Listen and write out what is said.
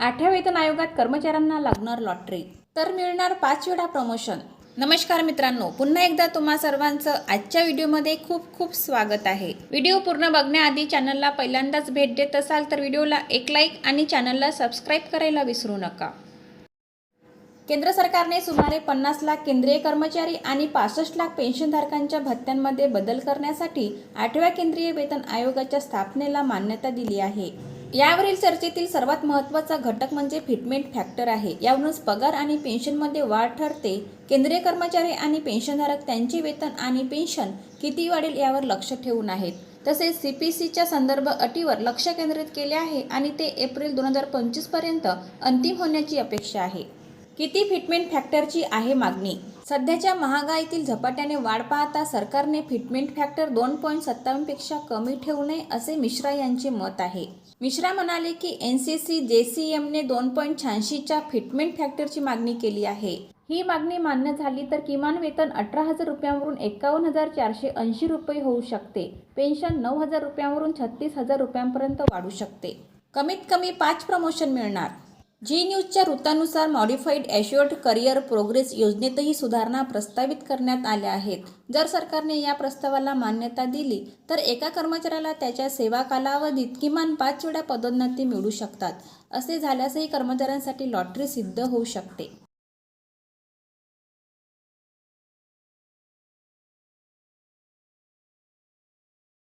आठव्या वेतन आयोगात कर्मचाऱ्यांना लागणार लॉटरी. तर मिळणार पाच वेळा प्रमोशन नमस्कार मित्रांनो पुन्हा एकदा तुम्हा सर्वांचं आजच्या व्हिडिओमध्ये खूप खूप स्वागत आहे. व्हिडिओ पूर्ण बघण्याआधी चॅनलला पहिल्यांदाच भेट देत असाल तर व्हिडिओला एक लाईक आणि चॅनलला सबस्क्राईब करायला विसरू नका. केंद्र सरकारने सुमारे पन्नास लाख केंद्रीय कर्मचारी आणि पासष्ट लाख पेन्शनधारकांच्या भत्त्यांमध्ये बदल करण्यासाठी आठव्या केंद्रीय वेतन आयोगाच्या स्थापनेला मान्यता दिली आहे. यावरील चर्चेतील सर्वात महत्त्वाचा घटक म्हणजे फिटमेंट फॅक्टर आहे. यावरूनच पगार आणि पेन्शनमध्ये वाढ ठरते. केंद्रीय कर्मचारी आणि पेन्शनधारक त्यांचे वेतन आणि पेन्शन किती वाढेल यावर लक्ष ठेवून आहेत. तसेच सी पी सीच्या संदर्भ अटीवर लक्ष केंद्रित केले आहे आणि ते एप्रिल दोन हजार पंचवीसपर्यंत अंतिम होण्याची अपेक्षा आहे. किती फिटमेंट फॅक्टरची आहे मागणी? सध्याच्या महागाईतील झपाट्याने वाढ पाहता सरकारने फिटमेंट फॅक्टर दोन पॉईंट सत्तावन्नपेक्षा कमी ठेवू नये असे मिश्रा यांचे मत आहे. मिश्रा म्हणाले की N C C J C एमने दोन पॉईंट शहाऐंशीच्या फिटमेंट फॅक्टरची मागणी केली आहे. ही मागणी मान्य झाली तर किमान वेतन अठरा हजार रुपयांवरून एकावन्न हजार चारशे ऐंशी रुपये होऊ शकते. पेन्शन नऊ हजार रुपयांवरून छत्तीस हजार रुपयांपर्यंत वाढू शकते. कमीत कमी पाच प्रमोशन मिळणार. जी न्यूजच्या वृत्तानुसार मॉडिफाईड ॲश्युअर्ड करिअर प्रोग्रेस योजनेतही सुधारणा प्रस्तावित करण्यात आल्या आहेत. जर सरकारने या प्रस्तावाला मान्यता दिली तर एका कर्मचाऱ्याला त्याच्या सेवा कालावधीत किमान पाच वेळा पदोन्नती मिळू शकतात. असे झाल्यासही कर्मचाऱ्यांसाठी लॉटरी सिद्ध होऊ शकते.